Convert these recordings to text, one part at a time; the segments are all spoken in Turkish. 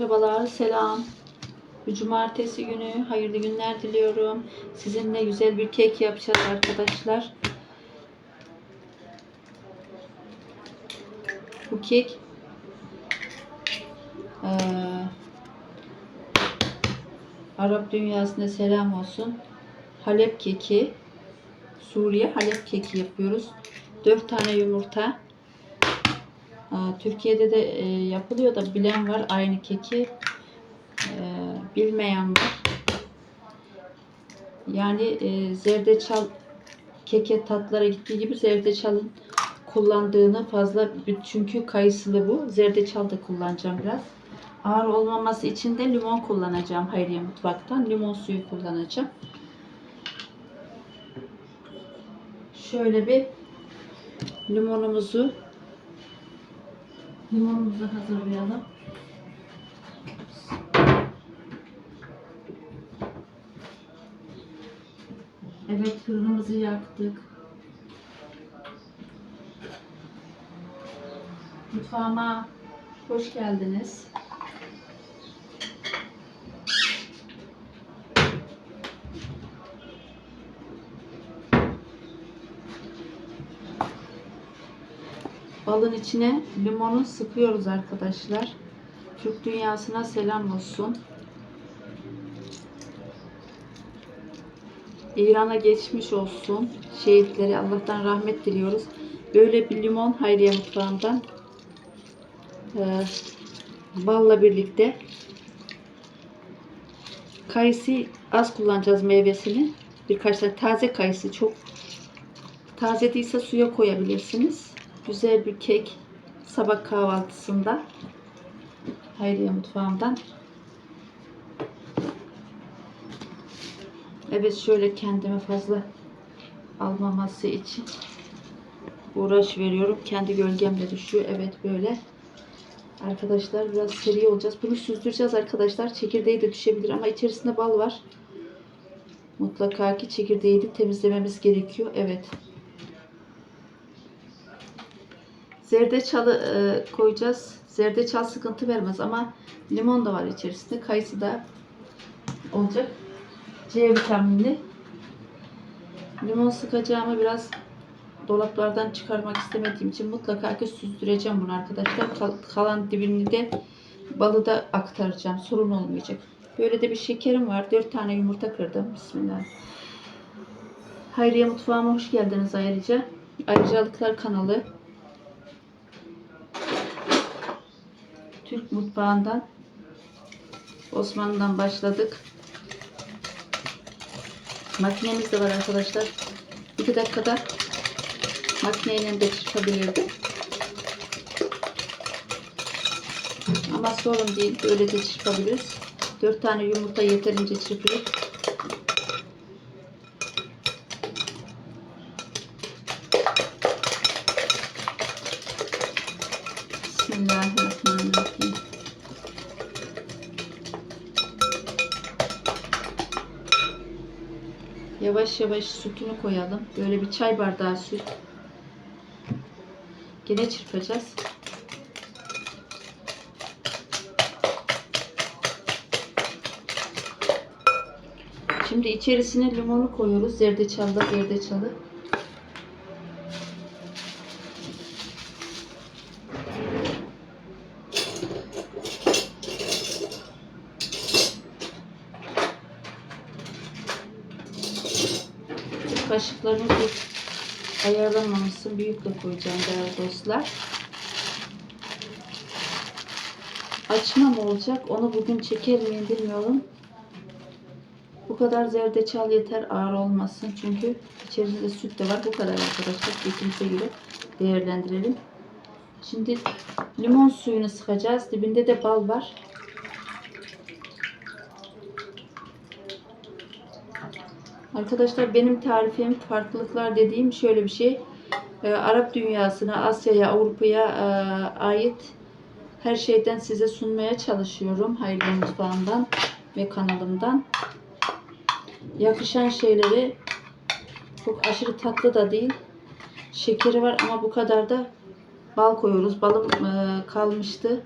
Merhabalar, selam. Bu cumartesi günü hayırlı günler diliyorum. Sizinle güzel bir kek yapacağız arkadaşlar. Bu kek eee, Arap dünyasına selam olsun. Halep keki, Suriye Halep keki yapıyoruz. 4 tane yumurta, Türkiye'de de e, yapılıyor da bilen var aynı keki. E, bilmeyen var. Yani e, zerdeçal keke tatlara gittiği gibi zerdeçalın kullandığını fazla çünkü kayısılı bu. Zerdeçal da kullanacağım biraz. Ağır olmaması için de limon kullanacağım Hayriye Mutfak'tan. Limon suyu kullanacağım. Şöyle bir limonumuzu Limonumuzu hazırlayalım. Evet fırınımızı yaktık. Mutfağıma hoş geldiniz. Balın içine limonu sıkıyoruz arkadaşlar. Türk dünyasına selam olsun. İran'a geçmiş olsun. Şehitleri Allah'tan rahmet diliyoruz. Böyle bir limon Hayriye mutfağından e, balla birlikte kayısı az kullanacağız meyvesini. Birkaç tane taze kayısı çok taze değilse suya koyabilirsiniz güzel bir kek sabah kahvaltısında Hayriye mutfağımdan. Evet şöyle kendime fazla almaması için uğraş veriyorum. Kendi gölgem de düşüyor. Evet böyle. Arkadaşlar biraz seri olacağız. Bunu süzdüreceğiz arkadaşlar. Çekirdeği de düşebilir ama içerisinde bal var. Mutlaka ki çekirdeği de temizlememiz gerekiyor. Evet. Zerdeçalı e, koyacağız. Zerdeçal sıkıntı vermez ama limon da var içerisinde. Kayısı da olacak. C vitaminli. Limon sıkacağımı biraz dolaplardan çıkarmak istemediğim için mutlaka ki süzdüreceğim bunu arkadaşlar. Kal kalan dibini de balı da aktaracağım. Sorun olmayacak. Böyle de bir şekerim var. 4 tane yumurta kırdım. Bismillah. Hayriye mutfağıma hoş geldiniz ayrıca. Ayrıcalıklar kanalı. Türk mutfağından Osmanlı'dan başladık. Makinemiz de var arkadaşlar. 2 dakikada makineyle de çırpabilirdim. Ama sorun değil. Böyle de çırpabiliriz. 4 tane yumurta yeterince çırpılır. Yavaş yavaş sütünü koyalım. Böyle bir çay bardağı süt. Yine çırpacağız. Şimdi içerisine limonu koyuyoruz. Zerdeçalda zerdeçalı. Kaşıklarını bir ayarlamamışsın. Büyükle koyacağım değerli dostlar. Açma mı olacak? Onu bugün çeker miyim bilmiyorum. Bu kadar zerdeçal yeter ağır olmasın. Çünkü içerisinde süt de var. Bu kadar arkadaşlar. Kekimize göre değerlendirelim. Şimdi limon suyunu sıkacağız. Dibinde de bal var. Arkadaşlar benim tarifim farklılıklar dediğim şöyle bir şey. Ee, Arap dünyasına, Asya'ya, Avrupa'ya e, ait her şeyden size sunmaya çalışıyorum. Hayırlı mutfağımdan ve kanalımdan. Yakışan şeyleri çok aşırı tatlı da değil. Şekeri var ama bu kadar da bal koyuyoruz. Balım e, kalmıştı.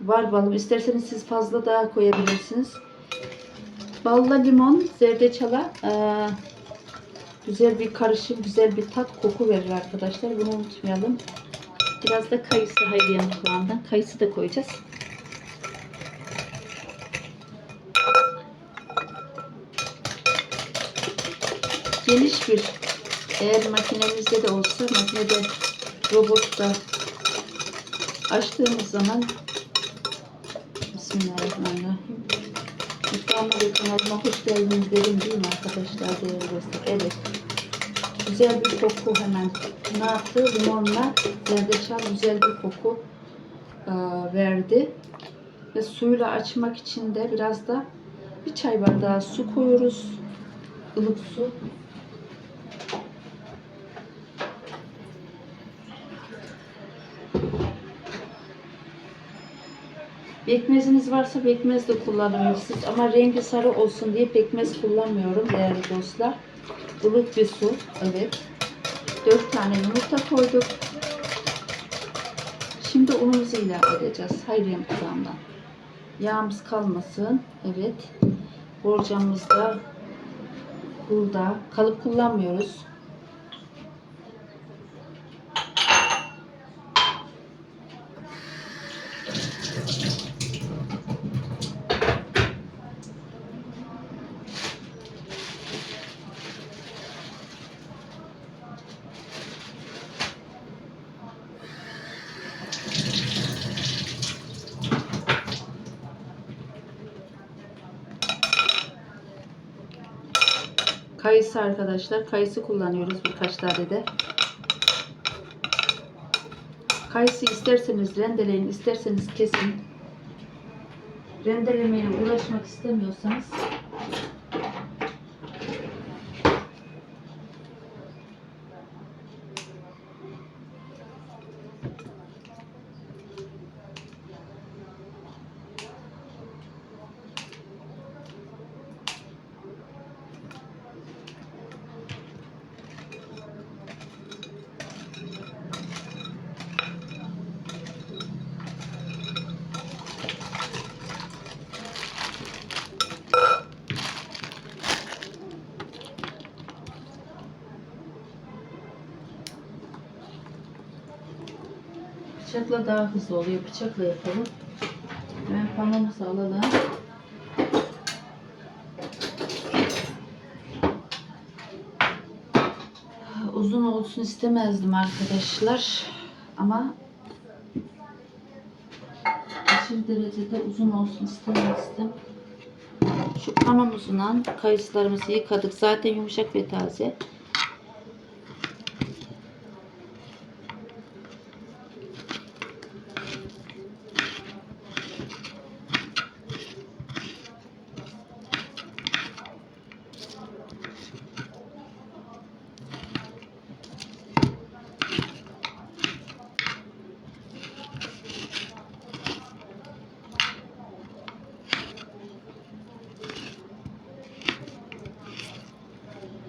Var balım. İsterseniz siz fazla daha koyabilirsiniz. Balla limon, zerdeçala eee, güzel bir karışım, güzel bir tat, koku verir arkadaşlar. Bunu unutmayalım. Biraz da kayısı hayriye mutfağından. Kayısı da koyacağız. Geniş bir eğer makinemizde de olsa makinede robotta açtığımız zaman Bismillahirrahmanirrahim. Ve kanalıma hoş geldiniz derim değil mi arkadaşlar değerli dostlar? Evet. Güzel bir koku hemen. Ne yaptı? Limonla zerdeçal güzel bir koku e, verdi. Ve suyla açmak için de biraz da bir çay bardağı su koyuyoruz. ılık su. Pekmeziniz varsa pekmez de kullanabilirsiniz. Ama rengi sarı olsun diye pekmez kullanmıyorum değerli dostlar. Ilık bir su. Evet. 4 tane yumurta koyduk. Şimdi unumuzu ilave edeceğiz. Hayriye mutfağından. Yağımız kalmasın. Evet. Borcamımız da burada. Kalıp kullanmıyoruz. Kayısı arkadaşlar. Kayısı kullanıyoruz birkaç tane de. Kayısı isterseniz rendeleyin, isterseniz kesin. Rendelemeyle uğraşmak istemiyorsanız bıçakla daha hızlı oluyor. Bıçakla yapalım. Hemen panomuzu alalım. Uzun olsun istemezdim arkadaşlar. Ama aşırı derecede uzun olsun istemezdim. Şu panomuzdan kayısılarımızı yıkadık. Zaten yumuşak ve taze.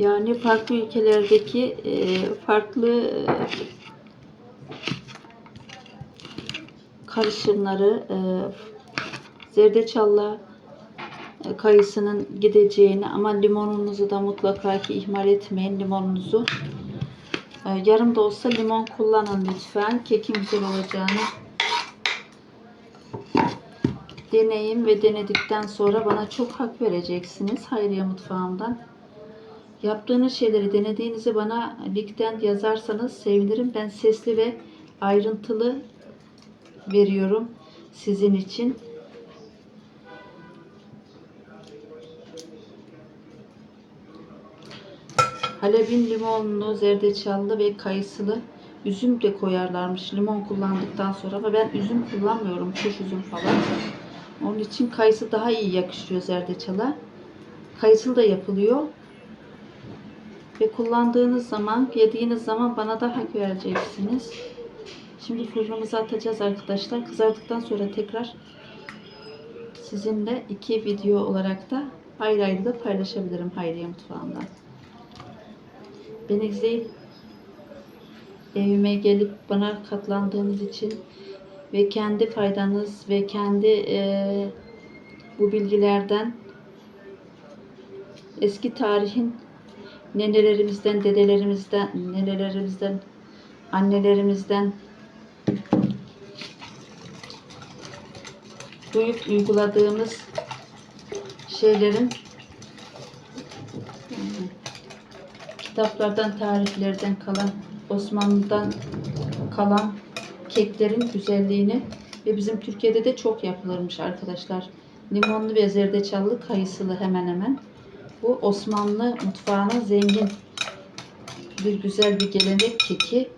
Yani farklı ülkelerdeki e, farklı e, karışımları e, zerdeçalla kayısının gideceğini ama limonunuzu da mutlaka ki ihmal etmeyin limonunuzu. Yarım da olsa limon kullanın lütfen. Kekin güzel olacağını deneyin ve denedikten sonra bana çok hak vereceksiniz Hayriye Mutfağım'dan. Yaptığınız şeyleri denediğinizi bana ligden yazarsanız sevinirim. Ben sesli ve ayrıntılı veriyorum sizin için. Halep'in limonlu, zerdeçallı ve kayısılı üzüm de koyarlarmış limon kullandıktan sonra ama ben üzüm kullanmıyorum. Kuş üzüm falan. Onun için kayısı daha iyi yakışıyor zerdeçala. Kayısılı da yapılıyor. Ve kullandığınız zaman, yediğiniz zaman bana da hak vereceksiniz. Şimdi fırınımıza atacağız arkadaşlar. Kızardıktan sonra tekrar sizinle iki video olarak da ayrı ayrı da paylaşabilirim Hayriye Mutfağı'ndan. Beni izleyip evime gelip bana katlandığınız için ve kendi faydanız ve kendi e, bu bilgilerden eski tarihin nenelerimizden, dedelerimizden, nenelerimizden, annelerimizden duyup uyguladığımız şeylerin kitaplardan, tarihlerden kalan, Osmanlı'dan kalan keklerin güzelliğini ve bizim Türkiye'de de çok yapılırmış arkadaşlar. Limonlu ve zerdeçallı, kayısılı hemen hemen. Bu Osmanlı mutfağına zengin bir güzel bir gelenek keki.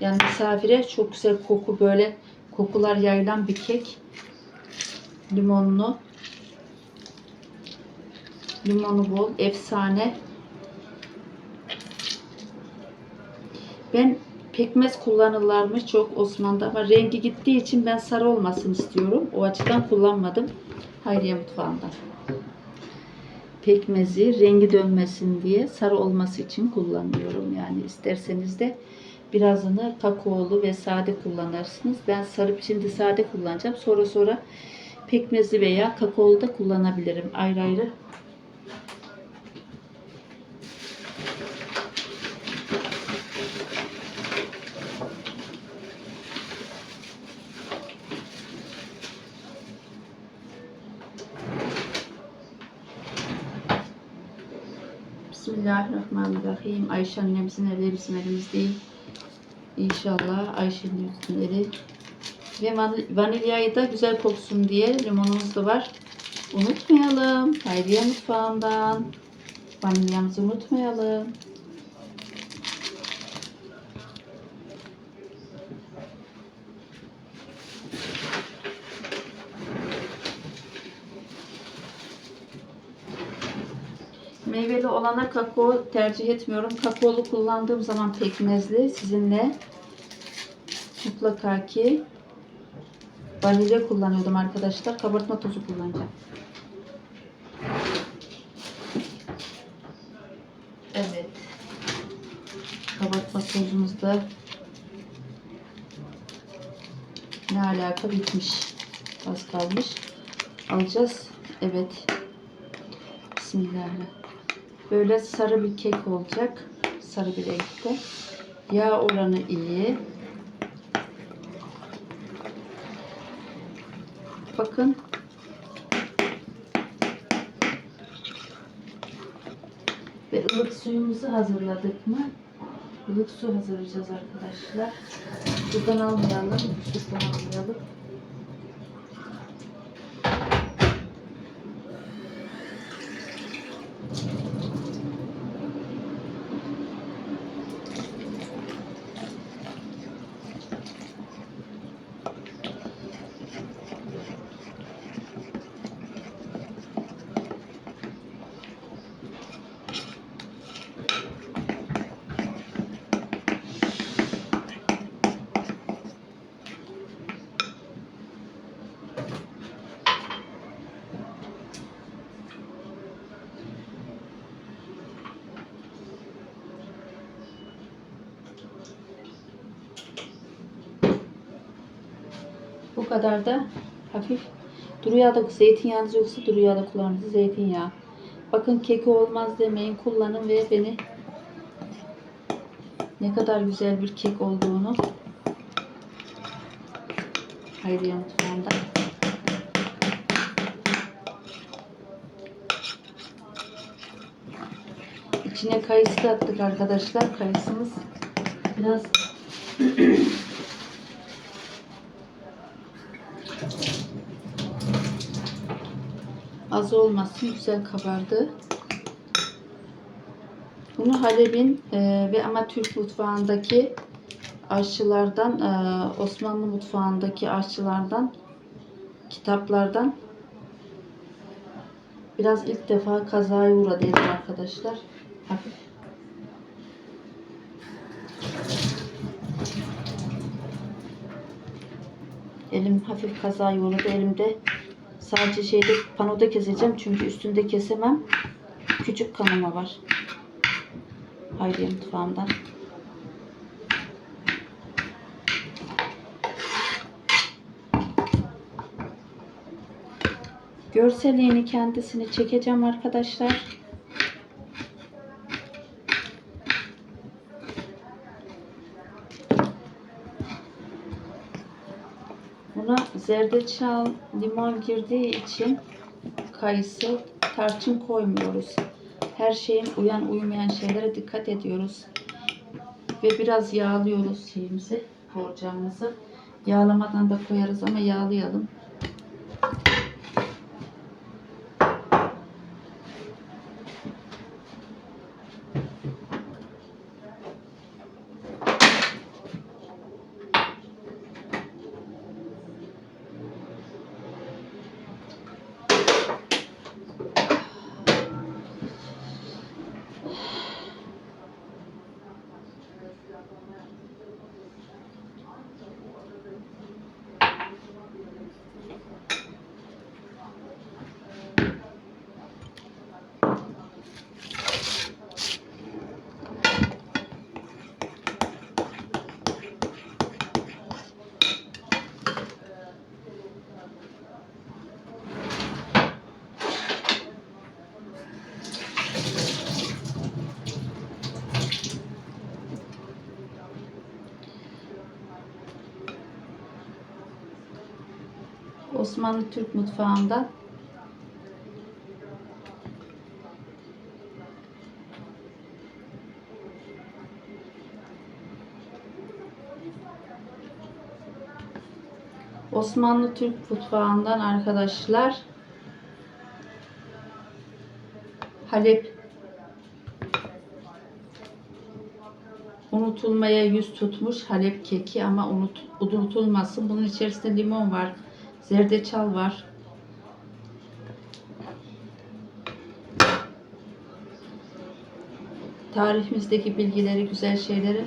Yani misafire çok güzel koku böyle kokular yayılan bir kek. Limonlu. Limonu bol, efsane. Ben pekmez kullanırlarmış çok Osmanlı'da ama rengi gittiği için ben sarı olmasını istiyorum. O açıdan kullanmadım. Hayriye mutfağında. Pekmezi rengi dönmesin diye sarı olması için kullanıyorum. Yani isterseniz de birazını kakaolu ve sade kullanırsınız. Ben sarıp şimdi sade kullanacağım. Sonra sonra pekmezi veya kakaolu da kullanabilirim ayrı ayrı. Bismillahirrahmanirrahim. Ayşe annemizin eli bizim elimiz değil. İnşallah Ayşe'nin eli. Ve van- vanilyayı da güzel koksun diye limonumuz da var. Unutmayalım. Hayriye mutfağından. Vanilyamızı unutmayalım. Meyveli olana kakao tercih etmiyorum. Kakaolu kullandığım zaman pekmezli sizinle mutlaka ki vanilya kullanıyordum arkadaşlar. Kabartma tozu kullanacağım. Evet. Kabartma tozumuz da ne alaka bitmiş. Az kalmış. Alacağız. Evet. Bismillahirrahmanirrahim. Böyle sarı bir kek olacak. Sarı bir renkte. Yağ oranı iyi. Bakın. Ve ılık suyumuzu hazırladık mı? Ilık su hazırlayacağız arkadaşlar. Buradan almayalım. Buradan almayalım. Bu kadar da hafif duru yağda zeytinyağınız yoksa duru yağda kullanın zeytinyağı. Bakın keki olmaz demeyin kullanın ve beni ne kadar güzel bir kek olduğunu Hayriye mutfağında. İçine kayısı da attık arkadaşlar. Kayısımız biraz az olmasın güzel kabardı. Bunu Halep'in e, ve ama Türk mutfağındaki aşçılardan, e, Osmanlı mutfağındaki aşçılardan, kitaplardan biraz ilk defa kazaya uğradıydım arkadaşlar. Hafif. Elim hafif kazaya uğradı. Elimde Sadece şeyde panoda keseceğim. Çünkü üstünde kesemem. Küçük kanama var. Hayriye mutfağımdan. Görselliğini kendisini çekeceğim arkadaşlar. Zerdeçal, limon girdiği için kayısı, tarçın koymuyoruz. Her şeyin uyan uymayan şeylere dikkat ediyoruz. Ve biraz yağlıyoruz şeyimizi, borcamımızı. Yağlamadan da koyarız ama yağlayalım. Osmanlı Türk mutfağında. Osmanlı Türk mutfağından arkadaşlar Halep. Unutulmaya yüz tutmuş Halep keki ama unut, unutulmasın. Bunun içerisinde limon var, zerdeçal var. Tarihimizdeki bilgileri, güzel şeyleri,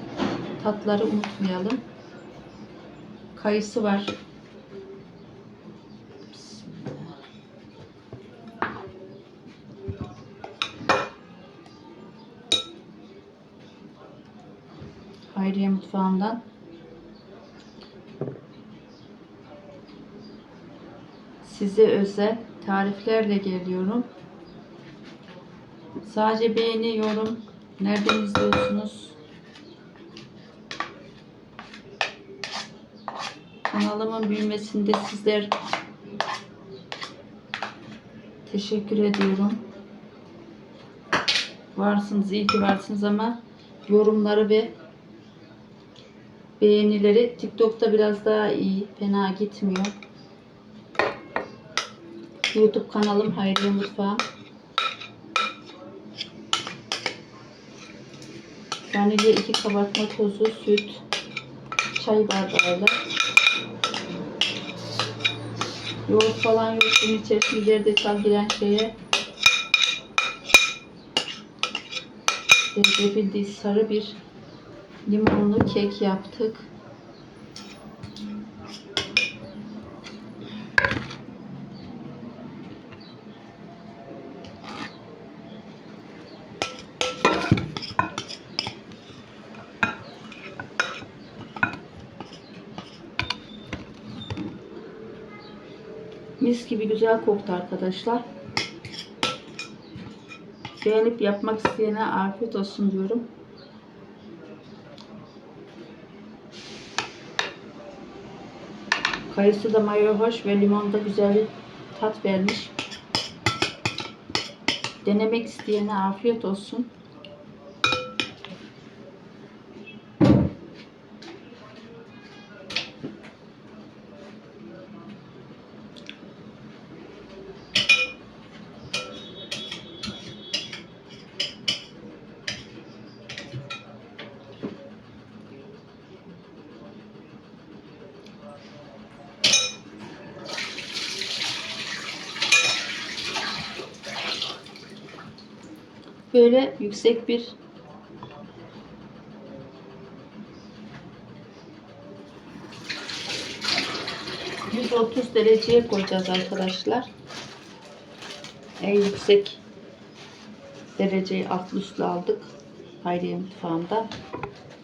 tatları unutmayalım. Kayısı var. Hayriye mutfağından size özel tariflerle geliyorum. Sadece beğeni, yorum, nereden izliyorsunuz? Kanalımın büyümesinde sizler teşekkür ediyorum. Varsınız, iyi ki varsınız ama yorumları ve beğenileri TikTok'ta biraz daha iyi, fena gitmiyor. YouTube kanalım Hayriye Mutfağı. Vanilya 2 kabartma tozu, süt, çay bardağıyla. Yoğurt falan yok. Bunun içerisinde zerdeçal giren şeye bildiği sarı bir limonlu kek yaptık. Gibi güzel koktu arkadaşlar. Beğenip yapmak isteyene afiyet olsun diyorum. Kayısı da mayo hoş ve limon da güzel bir tat vermiş. Denemek isteyene afiyet olsun. Böyle yüksek bir ...130 dereceye koyacağız arkadaşlar. En yüksek dereceyi altlı üstlü aldık. Hayriye mutfağında.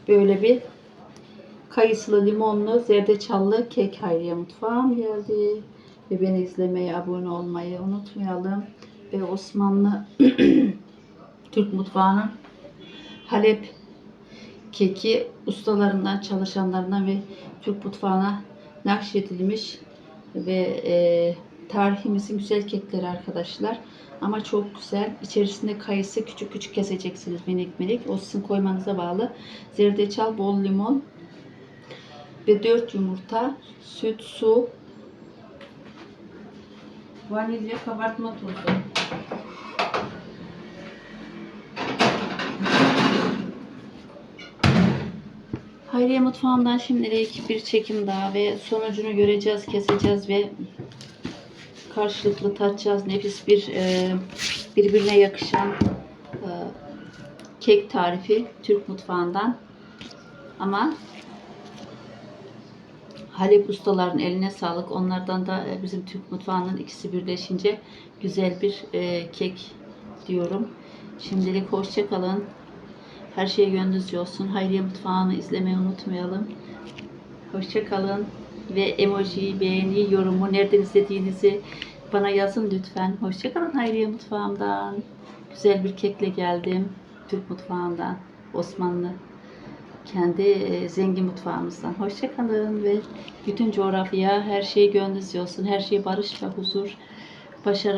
Böyle bir kayısılı, limonlu, zerdeçallı kek Hayriye mutfağım geldi. Ve beni izlemeyi, abone olmayı unutmayalım. Ve Osmanlı Türk mutfağının Halep keki ustalarından, çalışanlarından ve Türk mutfağına nakşedilmiş ve e, tarihimizin güzel kekleri arkadaşlar. Ama çok güzel. İçerisinde kayısı küçük küçük keseceksiniz minik minik. O sizin koymanıza bağlı. Zerdeçal, bol limon ve 4 yumurta, süt, su, vanilya, kabartma tozu. Hayriye mutfağımdan şimdilik bir çekim daha ve sonucunu göreceğiz, keseceğiz ve karşılıklı tatacağız. Nefis bir e, birbirine yakışan e, kek tarifi Türk mutfağından. Ama Halep ustaların eline sağlık. Onlardan da e, bizim Türk mutfağının ikisi birleşince güzel bir e, kek diyorum. Şimdilik hoşça kalın. Her şey gönlünüzce olsun. Hayriye Mutfağı'nı izlemeyi unutmayalım. Hoşça kalın. Ve emoji, beğeni, yorumu, nereden izlediğinizi bana yazın lütfen. Hoşça kalın Hayriye Mutfağı'mdan. Güzel bir kekle geldim. Türk mutfağından. Osmanlı. Kendi e, zengin mutfağımızdan. Hoşça kalın ve bütün coğrafya her şey gönlünüzce olsun. Her şey barış ve huzur. Başarı